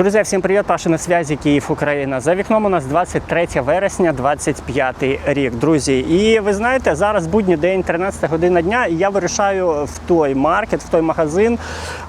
Друзі, всім привіт! Паша на связі Київ, Україна. За вікном у нас 23 вересня, 25 рік. Друзі, і ви знаєте, зараз будній день, 13 година дня, і я вирішаю в той маркет, в той магазин,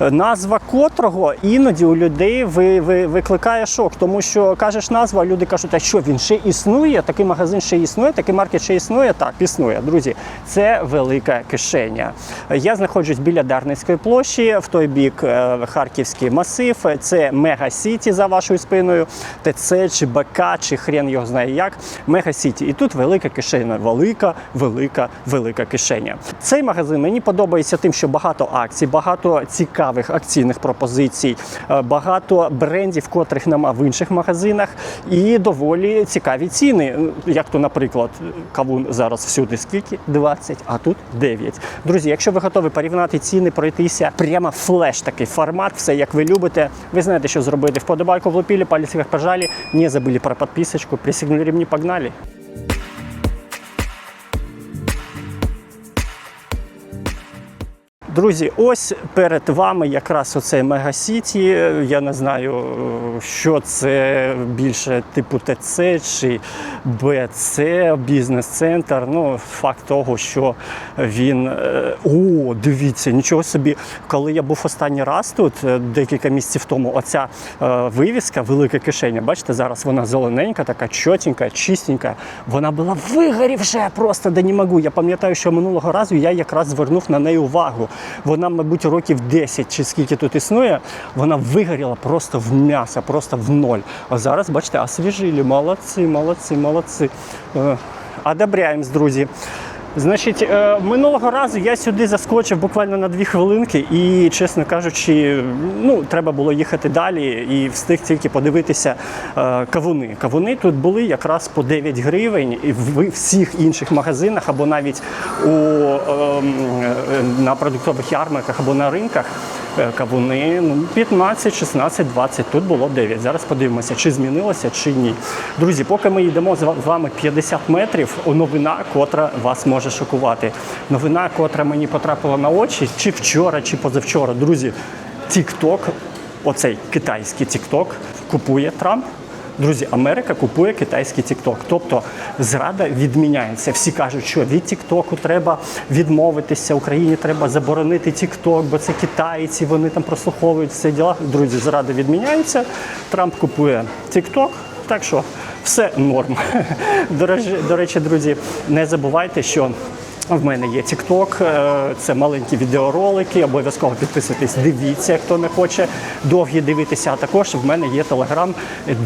е, назва котрого іноді у людей ви, ви, викликає шок, тому що кажеш назву, а люди кажуть, а що він ще існує? Такий магазин ще існує, такий маркет ще існує. Так, існує. Друзі, це велика кишеня. Я знаходжусь біля Дарницької площі, в той бік е, Харківський масив. Це Мега Сіті за вашою спиною, ТЦ чи БК, чи хрен його знає як. Мега Сіті. І тут велика кишеня, велика, велика, велика кишеня. Цей магазин мені подобається тим, що багато акцій, багато цікавих акційних пропозицій, е, багато брендів, котрих нема в інших магазинах, і доволі цікаві ціни. Як то, наприклад, кавун зараз всюди скільки? 20, а тут 9. Друзі, якщо ви готові порівняти ціни, пройтися прямо флеш такий формат, все як ви любите. Ви знаєте, що зробити. Вподобайку влупили, палец вверх пожали, не забыли про подписочку, присягнули ремни, погнали. Друзі, ось перед вами якраз оцей Мегасіті. Я не знаю, що це більше типу ТЦ чи БЦ, бізнес-центр. Ну, факт того, що він. е, О, дивіться, нічого собі. Коли я був останній раз тут, е, декілька місяців тому, оця е, вивіска, велика кишеня, бачите, зараз вона зелененька, така чотенька, чистенька. Вона була вигорівша просто, де не можу. Я пам'ятаю, що минулого разу я якраз звернув на неї увагу. Вона, мабуть, років 10 чи скільки тут існує, вона вигоріла просто в м'ясо, просто в ноль. А зараз, бачите, освіжили. Молодці, молодці, молодці. Е, Одобряємось, друзі. Значить, е, минулого разу я сюди заскочив буквально на дві хвилинки, і, чесно кажучи, ну треба було їхати далі і встиг тільки подивитися е, кавуни. Кавуни тут були якраз по 9 гривень, і в всіх інших магазинах або навіть у, ем, е, на продуктових ярмарках або на ринках. Е, Кавуни ну, 15, 16, 20, тут було 9. Зараз подивимося, чи змінилося, чи ні. Друзі, поки ми йдемо з вами 50 метрів, новина, котра вас може шокувати. Новина, котра мені потрапила на очі, чи вчора, чи позавчора. Друзі, TikTok, оцей китайський TikTok, купує Трамп. Друзі, Америка купує китайський TikTok. Тобто зрада відміняється. Всі кажуть, що від TikTok треба відмовитися, Україні треба заборонити TikTok, бо це китайці, вони там прослуховують все діла. Друзі, зрада відміняється. Трамп купує TikTok, так що все норм. До речі, друзі, не забувайте, що. В мене є TikTok, е, це маленькі відеоролики. Обов'язково підписуйтесь, дивіться, хто не хоче довгі дивитися. А також в мене є Telegram,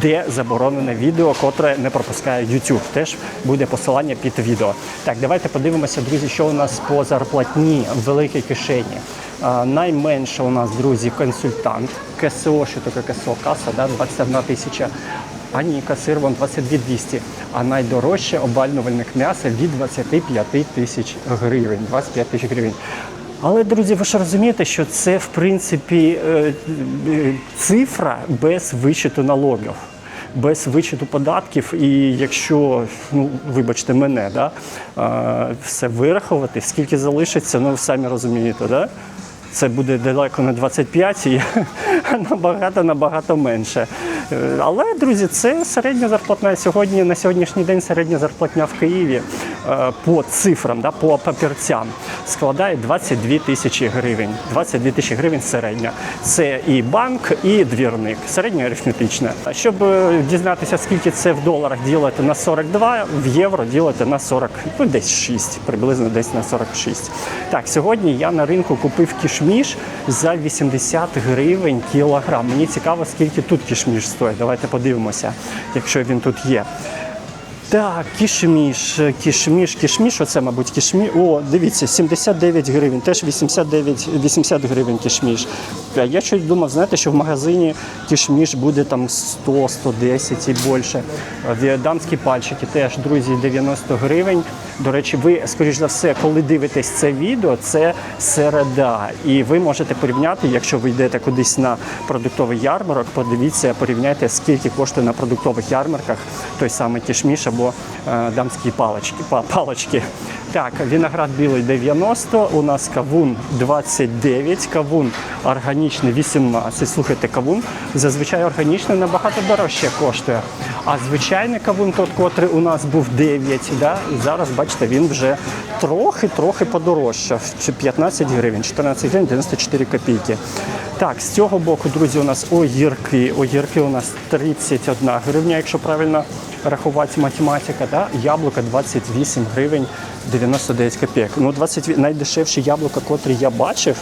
де заборонене відео, котре не пропускає YouTube. Теж буде посилання під відео. Так, давайте подивимося, друзі, що у нас по зарплатні в великій кишені. Найменше у нас, друзі, консультант. КСО, що таке КСО? Каса, да? 21 тисяча. А ні, касир вон 22 200. А найдорожче обвальнювальник м'яса від 25 тисяч гривень. 25 тисяч гривень. Але, друзі, ви ж розумієте, що це в принципі е, е, цифра без вичету налогів. Без вичету податків, і якщо, ну вибачте мене, да, все вирахувати, скільки залишиться, ну ви самі розумієте, да? це буде далеко не 25, і набагато набагато менше. Але, друзі, це середня зарплатня сьогодні. На сьогоднішній день середня зарплатня в Києві е, по цифрам, да, по папірцям складає 22 тисячі гривень. 22 тисячі гривень середня. Це і банк, і двірник. Середня арифметична. Щоб е, дізнатися, скільки це в доларах ділити на 42, в євро ділити на 40, ну десь 6, приблизно десь на 46. Так, сьогодні я на ринку купив кішміш за 80 гривень кілограм. Мені цікаво, скільки тут кішміш стоїть. Давайте подивимося, якщо він тут є. Так, кішміш, кішміш, кішміш, оце, мабуть, кішміш. О, дивіться, 79 гривень, теж 89, 80 гривень кішміш. Я щось думав, знаєте, що в магазині кішміш буде там 100, 110 і більше. Е, Дамські пальчики теж, друзі, 90 гривень. До речі, ви, скоріш за все, коли дивитесь це відео, це середа. І ви можете порівняти, якщо ви йдете кудись на продуктовий ярмарок, подивіться, порівняйте, скільки коштує на продуктових ярмарках той самий кішміш або е, дамські палочки. палочки. Так, виноград білий 90, у нас кавун 29, кавун органічний 18. Слухайте, кавун зазвичай органічний набагато дорожче коштує. А звичайний кавун, тот, котрий у нас був 9, да? і зараз, бачите, він вже трохи-трохи подорожчав. 15 гривень, 14 гривень 94 копійки. Так, з цього боку, друзі, у нас огірки. Огірки у нас 31 гривня, якщо правильно рахувати математика. Да? Яблука 28 гривень 99 копійок. Ну, 20, найдешевші яблука, котрі я бачив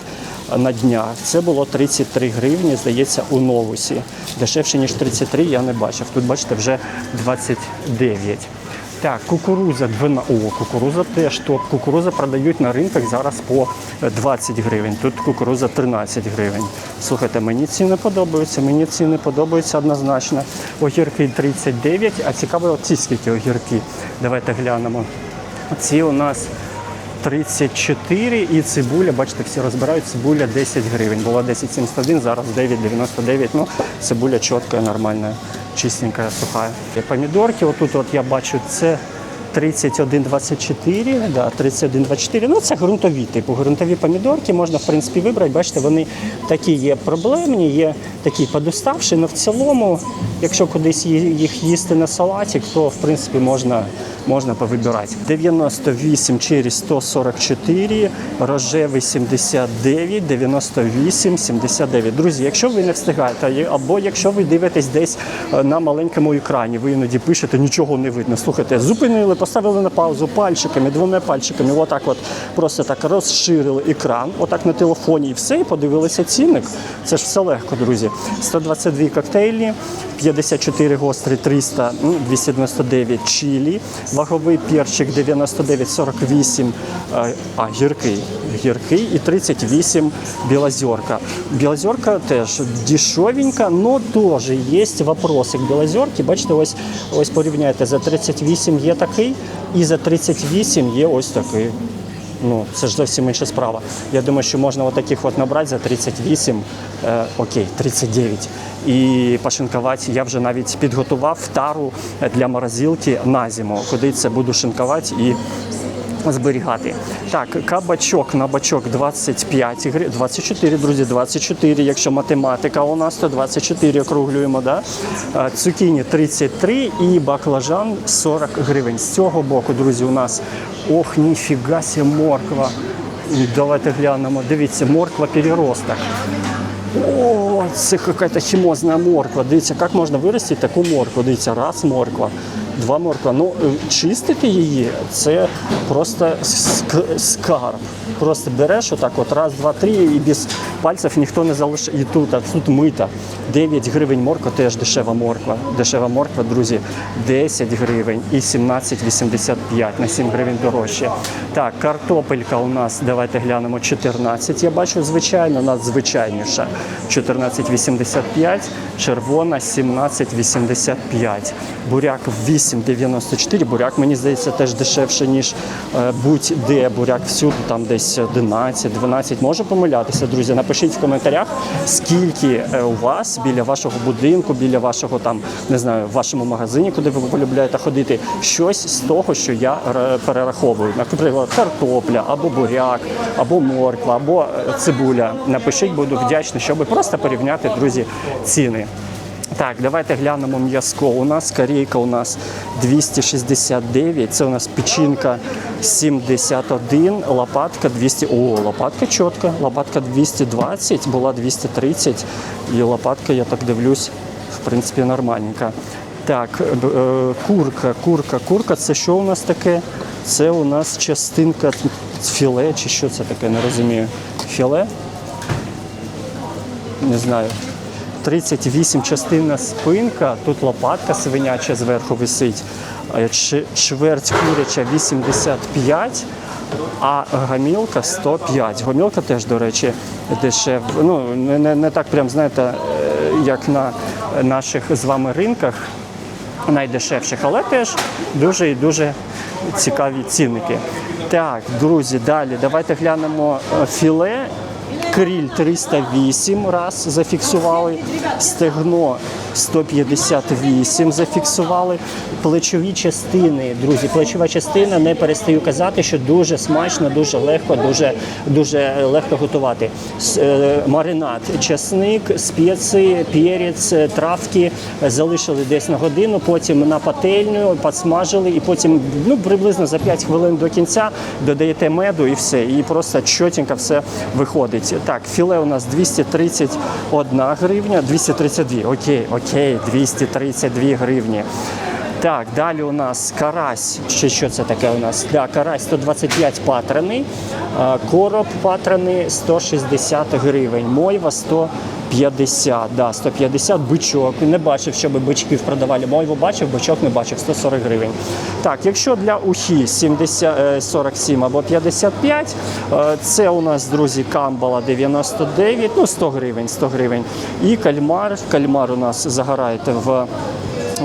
на днях, це було 33 гривні, здається, у новусі. Дешевше, ніж 33 я не бачив. Тут, бачите, вже 29. Так, кукуруза 12. О, кукуруза теж топ. Кукуруза продають на ринках зараз по 20 гривень. Тут кукуруза 13 гривень. Слухайте, мені ціни подобаються, мені ціни подобаються однозначно. Огірки 39, а цікаво, оці скільки огірки. Давайте глянемо. Ці у нас 34 і цибуля, бачите, всі розбирають, цибуля 10 гривень. Була 10,71, зараз 9,99. Ну, цибуля чітка, нормальна, чистенька, суха. Помідорки, отут от я бачу, це 31,24, да, 31,24. Ну, це ґрунтові, типу, ґрунтові помідорки можна, в принципі, вибрати. Бачите, вони такі є проблемні, є такі подуставші, але в цілому, якщо кудись їх їсти на салатик, то, в принципі, можна, можна повибирати. 98 через 144, рожевий 79, 98, 79. Друзі, якщо ви не встигаєте, або якщо ви дивитесь десь е, на маленькому екрані, ви іноді пишете, нічого не видно. Слухайте, зупинили, поставили на паузу пальчиками, двома пальчиками, отак от просто так розширили екран, отак на телефоні і все, і подивилися цінник. Це ж все легко, друзі. 122 коктейлі, 54 гострі, 300, ну, 299 чилі, ваговий перчик 99,48, е, а гіркий, гіркий і 38 білозерка. Білозерка теж дешевенька, але теж є вопросик білозерки. Бачите, ось, ось порівняйте, за 38 є такий, і за 38 є ось такий. Ну, це ж зовсім інша справа. Я думаю, що можна отаких от набрати за 38, е, окей, 39. І пошинкувати. Я вже навіть підготував тару для морозилки на зиму, куди це буду шинкувати і зберігати. Так, кабачок на бачок 25 гривень, 24, друзі, 24, якщо математика у нас, то 24 округлюємо, да? Цукіні 33 і баклажан 40 гривень. З цього боку, друзі, у нас, ох, ніфіга сі морква. Давайте глянемо. Дивіться, морква переросток. О, це якась хімозна морква. Дивіться, як можна виростити таку моркву. Дивіться, раз морква, два морква. Ну, е, чистити її це просто ск- скарб. Просто береш отак, от раз, два, три, і без пальців ніхто не залишає. І тут, а тут мита. 9 гривень морква, теж дешева морква. Дешева морква, друзі, 10 гривень і 17,85 на 7 гривень дорожче. Так, картопелька у нас, давайте глянемо, 14. Я бачу, звичайно, надзвичайніша. 14,85, червона 17,85. Буряк 8,94. Буряк, мені здається, теж дешевше, ніж е, будь-де. Буряк всюди, там десь 11, 12. Можу помилятися, друзі. Напишіть в коментарях, скільки е, у вас біля вашого будинку, біля вашого там, не знаю, в вашому магазині, куди ви полюбляєте ходити, щось з того, що я перераховую. Наприклад, картопля, або буряк, або морква, або е, цибуля. Напишіть, буду вдячний, щоб просто порівняти, друзі, ціни. Так, давайте глянемо м'язко. У нас корейка у нас 269, це у нас печінка 71, лопатка 200. О, лопатка чітка, лопатка 220, була 230. І лопатка, я так дивлюсь, в принципі, нормальненька. Так, е, курка, курка, курка, це що у нас таке? Це у нас частинка філе, чи що це таке, не розумію. Філе? Не знаю. 38 частина спинка, тут лопатка свиняча зверху висить, чверть куряча 85, а гамілка 105. Гомілка теж, до речі, дешев. Ну, не, не, не так прям, знаєте, е, як на наших з вами ринках найдешевших, але теж дуже і дуже цікаві цінники. Так, друзі, далі давайте глянемо е, філе. Кріль 308 раз зафіксували, стегно 158 зафіксували. Плечові частини, друзі, плечова частина, не перестаю казати, що дуже смачно, дуже легко, дуже, дуже легко готувати. Е, Маринад, часник, спеції, перець, травки залишили десь на годину, потім на пательню, підсмажили і потім ну, приблизно за 5 хвилин до кінця додаєте меду і все. І просто чотенько все виходить. Так, філе у нас 231 гривня, 232, окей, окей, 232 гривні. Так, далі у нас карась. Ще що це таке у нас? Да, карась 125 патрони, а, короб патрони 160 гривень, мойва 150, да, 150 бичок. Не бачив, щоб бичків продавали. Мойву бачив, бичок не бачив, 140 гривень. Так, якщо для ухі 70, е, 47 або 55, е, це у нас, друзі, камбала 99, ну 100 гривень, 100 гривень. І кальмар. Кальмар у нас загораєте в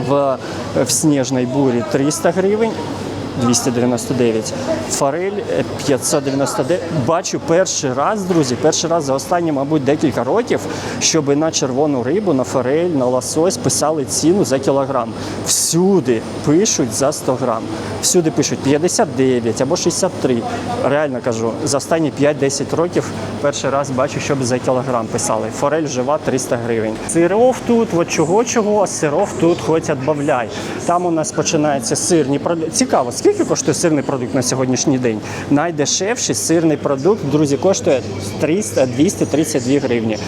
в, в снежной бурі 300 гривень. 299. Форель е, 599. Бачу перший раз, друзі, перший раз за останні, мабуть, декілька років, щоб на червону рибу, на форель, на лосось писали ціну за кілограм. Всюди пишуть за 100 грам. Всюди пишуть 59 або 63. Реально кажу, за останні 5-10 років перший раз бачу, щоб за кілограм писали. Форель жива 300 гривень. Сиров тут, от чого чого, сиров тут хоч відбавляй. Там у нас починається сирні продукти. Цікаво, скільки коштує сирний продукт на сьогоднішній день? Найдешевший сирний продукт, друзі, коштує 300 232 гривні.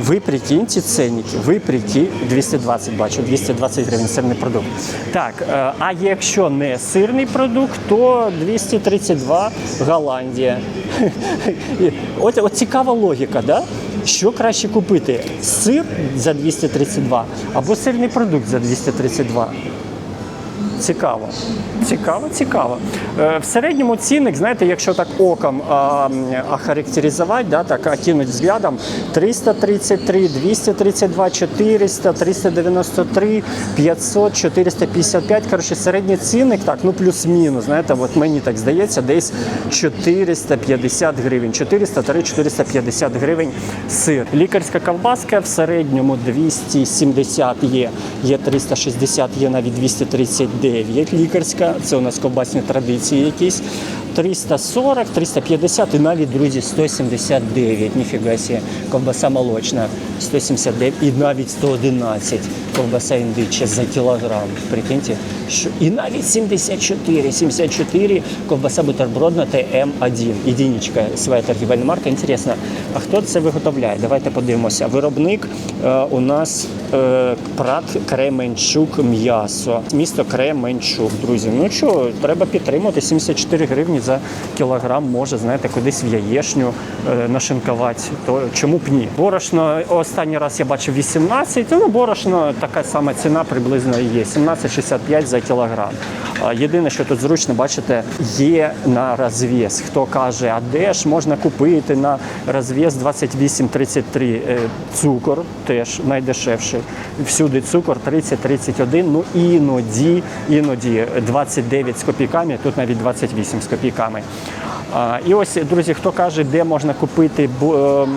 Ви прикиньте ценники, ви прикинь, 220 бачу, 220 гривень сирний продукт. Так, е, а якщо не сирний продукт, то 232 Голландія. От, от цікава логіка, да? Що краще купити? Сир за 232 або сирний продукт за 232? Цікаво. Цікаво, цікаво. Е, В середньому цінник, знаєте, якщо так оком охарактеризувати, да, так окинуть взглядом, 333, 232, 400, 393, 500, 455. Коротше, середній цінник, так, ну плюс-мінус, знаєте, от мені так здається, десь 450 гривень. 400-450 гривень сир. Лікарська ковбаска в середньому 270 є, є 360, є навіть 239 лікарська. Це у нас ковбасні традиції якісь. 340, 350 і навіть, друзі, 179. Ніфіга сі. Ковбаса молочна 179 і навіть 111 ковбаса індича за кілограм. Прикиньте, що і навіть 74, 74 ковбаса бутербродна ТМ1. Єдиничка своя торгівельна марка. Інтересно, а хто це виготовляє? Давайте подивимося. Виробник е, у нас е, Прат Кременчук м'ясо. Місто Кременчук, друзі. Ну що, треба підтримати 74 гривні за кілограм. Може, знаєте, кудись в яєшню е, нашинкувати. То чому б ні? Борошно останній раз я бачив 18, ну борошно така сама ціна приблизно є. 17,65 за кілограм. Єдине, що тут зручно, бачите, є на розв'яз. Хто каже, а де ж можна купити на розв'яз 28-33 цукор, теж найдешевший. Всюди цукор 30-31, ну іноді, іноді 29 з копійками, тут навіть 28 з копійками. І ось, друзі, хто каже, де можна купити е,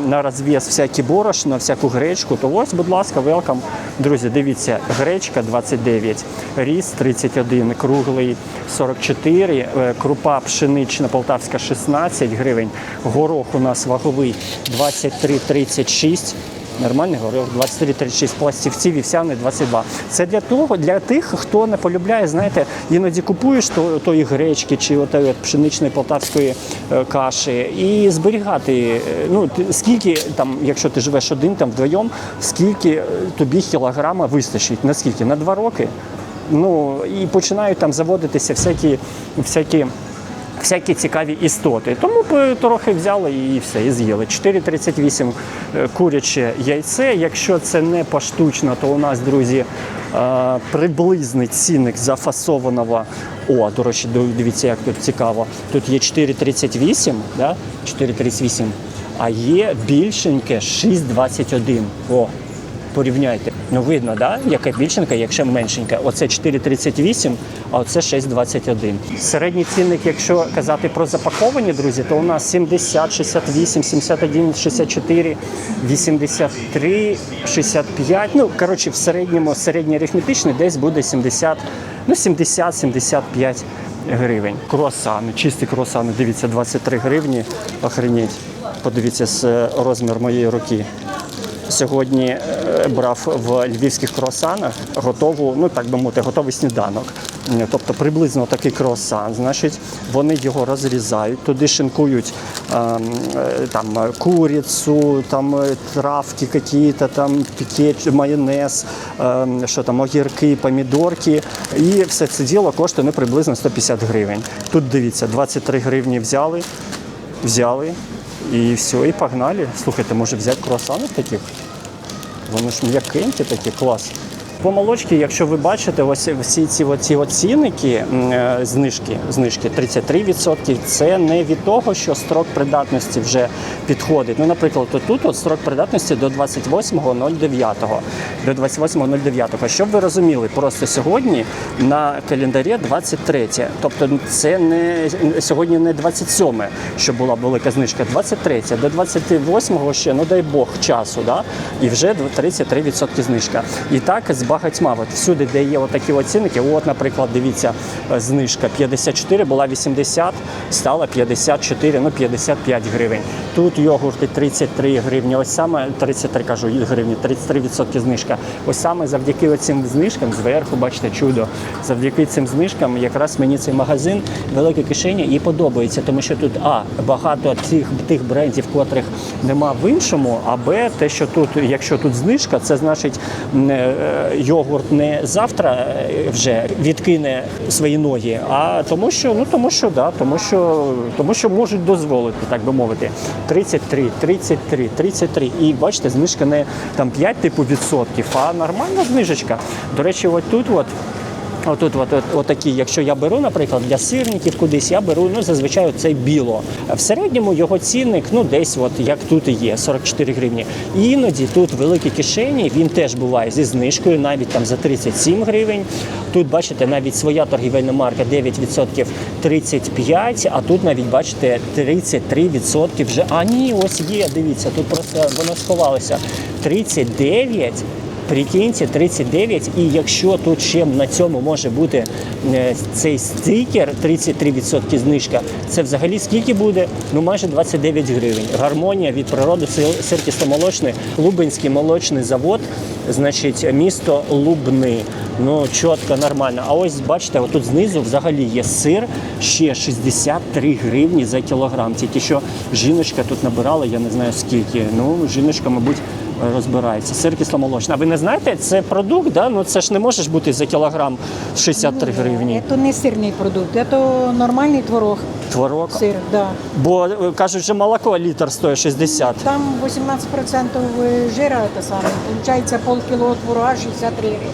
на розв'яз всякі борошна, всяку гречку, то ось, будь ласка, велкам. Друзі, дивіться, гречка 29, ріс 31, круглий 44, е, крупа пшенична полтавська 16 гривень, горох у нас ваговий 23,36. Нормальний горох 23-36 пластівці, вівсяний 22. Це для того, для тих, хто не полюбляє, знаєте, іноді купуєш то, тої гречки чи отої от пшеничної полтавської е, каші і зберігати. е, Ну скільки там, якщо ти живеш один там вдвоєм, скільки е, тобі кілограма вистачить? Наскільки? На два роки? Ну і починають там заводитися всякі всякі всякі цікаві істоти. Тому трохи взяли і все, і з'їли. 4,38 е, куряче яйце. Якщо це не поштучно, то у нас, друзі, е, приблизний цінник зафасованого. О, до речі, дивіться, як тут цікаво. Тут є 4,38, да? 4,38, а є більшеньке 6,21. О, порівняйте. Ну видно, да? яка більшенька, якщо меншенька. Оце 4,38, а оце 6,21. Середній цінник, якщо казати про запаковані, друзі, то у нас 70, 68, 71, 64, 83, 65. Ну, коротше, в середньому середньоарифметичний десь буде 70, ну 70-75 гривень. Круасани, чисті круасани, дивіться, 23 гривні. Охренеть. Подивіться з е, розмір моєї руки. Сьогодні е, брав в львівських круасанах готову, ну так би мовити, готовий сніданок. Е, Тобто приблизно такий круасан. Значить, вони його розрізають, туди шинкують ем, е, там курицю, там травки якісь, там пікет, майонез, ем, що там, огірки, помідорки. І все це діло коштує ну, приблизно 150 гривень. Тут дивіться, 23 гривні взяли, взяли. І все, і погнали. Слухайте, може взяти круасани таких? Вони ж м'якенькі такі, клас. По молочці, якщо ви бачите, ось всі ці оці оцінники, е, знижки, знижки 33%, це не від того, що строк придатності вже підходить. Ну, наприклад, тут от строк придатності до 28.09. До 28.09. Щоб ви розуміли, просто сьогодні на календарі 23. Тобто це не сьогодні не 27, що була велика знижка, 23. До 28 ще, ну дай Бог, часу, да? і вже 33% знижка. І так багатьма. От всюди, де є отакі оцінки, от, наприклад, дивіться, е, знижка 54 була 80, стала 54, ну 55 гривень. Тут йогурти 33 гривні. Ось саме 33 кажу гривні, 33% знижка. Ось саме завдяки цим знижкам, зверху, бачите, чудо. Завдяки цим знижкам якраз мені цей магазин велике кишені і подобається, тому що тут а багато цих тих брендів, котрих нема в іншому, а б те, що тут, якщо тут знижка, це значить е, йогурт не завтра е, вже відкине свої ноги, а тому, що ну тому, що да, тому що тому, що можуть дозволити, так би мовити. 33, 33, 33. І бачите, знижка не там 5 типу відсотків, а нормальна знижечка. До речі, от тут от. Отут, от, от, отакі, якщо я беру, наприклад, для сирників кудись, я беру ну, зазвичай цей біло. В середньому його цінник, ну десь, от як тут і є, 44 гривні. Іноді тут великі кишені, він теж буває зі знижкою, навіть там за 37 гривень. Тут бачите, навіть своя торгівельна марка 9% 35, а тут навіть бачите 33% вже. А ні, ось є, дивіться, тут просто воно сховалося. 39 Прикиньте, 39, і якщо тут ще на цьому може бути е, цей стикер 33% знижка, це взагалі скільки буде? Ну майже 29 гривень. Гармонія від природи сир- сир кисломолочний, Лубенський молочний завод, значить місто Лубни. Ну чітко, нормально. А ось бачите, отут знизу взагалі є сир ще 63 гривні за кілограм. Тільки що жіночка тут набирала, я не знаю скільки. Ну, жіночка, мабуть розбирається. Сир кисломолочний. А ви не знаєте, це продукт, да? ну це ж не може ж бути за кілограм 63 гривні. Это не сырный продукт, это нормальный творог, Творог. сыр, да. Бо е, кажуть, що молоко літр стоїть 60. Там 18% жира это самое. Получается полкило творога 63 гривні.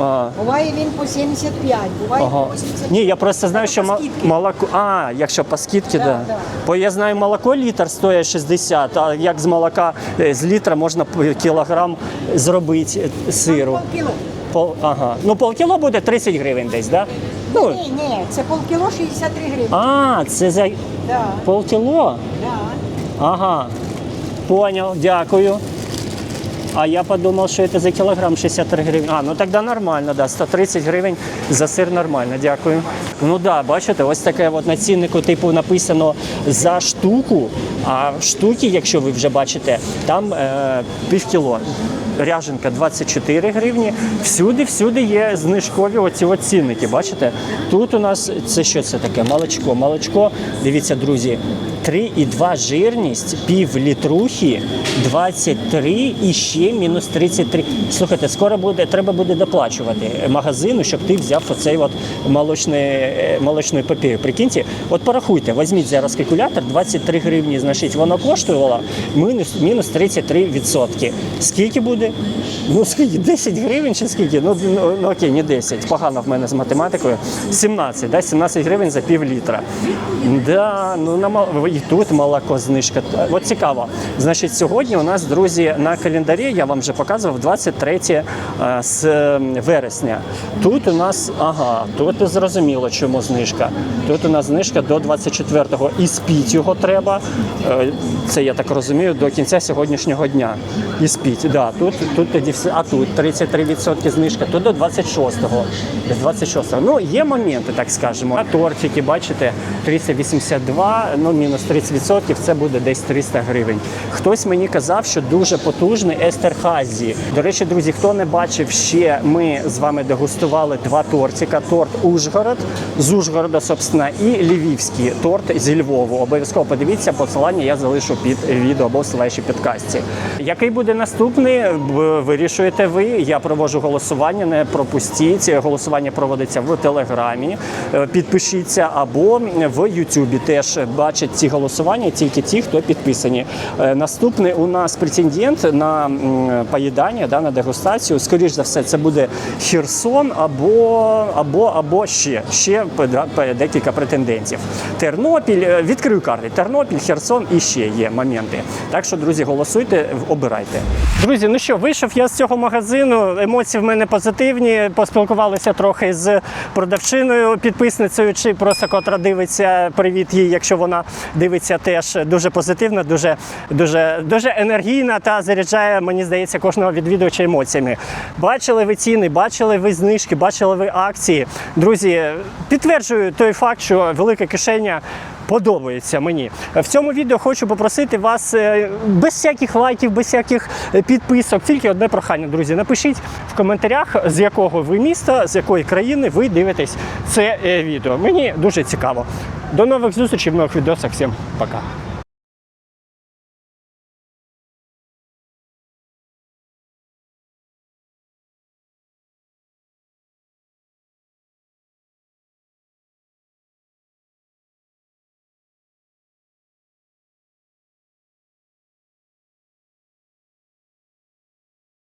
А, Буває він по 75, буває ага. по 85. Ні, я просто знаю, що ма- молоко. А, якщо по скидці, Да, да. да. Бо я знаю, молоко літр стоїть 60, а як з молока е, з літра можна п- кілограм зробити е, сиру. Полкіло. Пол, ага. Ну, полкіло буде 30 гривень десь, да? Ну, Ні, ні, це полкіло 63 гривні. а, це за Да, полкіло? да. Ага. Понял, дякую. А я подумав, що це за кілограм 63 гривень. А, ну тоді нормально, да. 130 гривень за сир нормально, дякую. Ну да, бачите, ось таке от на ціннику, типу, написано за штуку. А штуки, якщо ви вже бачите, там е, півкіло. Ряженка 24 гривні. Всюди, всюди є знижкові оці от цінники. Бачите? Тут у нас це що це таке? Молочко. Молочко, дивіться, друзі, 3,2 жирність, пів літрухи, 23 і ще мінус 33. Слухайте, скоро буде, треба буде доплачувати магазину, щоб ти взяв оцей от молочний, е, молочну епопею. Прикиньте, от порахуйте, візьміть зараз калькулятор, 23 гривні, значить, воно коштувало мінус, мінус 33 відсотки. Скільки буде? Ну скільки? 10 гривень чи скільки? Ну, ну, ну окей, не 10. Погано в мене з математикою. 17, да? 17 гривень за пів літра. Да, ну, на, і тут молоко знижка. От цікаво. Значить, сьогодні у нас, друзі, на календарі я вам вже показував 23 е, з вересня. Тут у нас, ага, тут зрозуміло, чому знижка. Тут у нас знижка до 24-го. І спіть його треба. Е, Це я так розумію, до кінця сьогоднішнього дня. І спіть. Да, тут, тут а тут 33% знижка, тут до 26-го. 26-го. Ну, є моменти, так скажемо. А тортики, бачите, 382, ну мінус 30%, це буде десь 300 гривень. Хтось мені казав, що дуже потужний Естерхазі. До речі, друзі, хто не бачив ще, ми з вами дегустували два тортика. Торт Ужгород з Ужгорода, собственно, і львівський торт зі Львову. Обов'язково подивіться, посилання я залишу під відео або слайші підкасті. Який буде наступний, вирішуєте ви. Я проводжу голосування, не пропустіть. Голосування проводиться в Телеграмі. Е, Підпишіться або в Ютубі. Теж бачать ці голосування тільки ті, хто підписані. Е, Наступний у нас претендент на поїдання, да, на дегустацію. Скоріш за все, це буде Херсон або, або, або ще, ще декілька претендентів. Тернопіль, е, відкрию карти. Тернопіль, Херсон і ще є моменти. Так що, друзі, голосуйте, обирайте. Друзі, ну що, вийшов я з цього магазину. Емоції в мене позитивні. Поспілкувалися трохи з продавчиною, підписницею, чи просто котра дивиться. Привіт їй, якщо вона дивиться, теж дуже позитивна, дуже, дуже, дуже енергійна та заряджає, мені здається, кожного відвідувача емоціями. Бачили ви ціни, бачили ви знижки, бачили ви акції. Друзі, підтверджую той факт, що велика кишеня подобається мені. В цьому відео хочу попросити вас е, без всяких лайків, без всяких е, підписок. Тільки одне прохання, друзі. Напишіть в коментарях, з якого ви міста, з якої країни ви дивитесь це е, відео. Мені дуже цікаво. До нових зустрічей в нових відосах. Всім пока.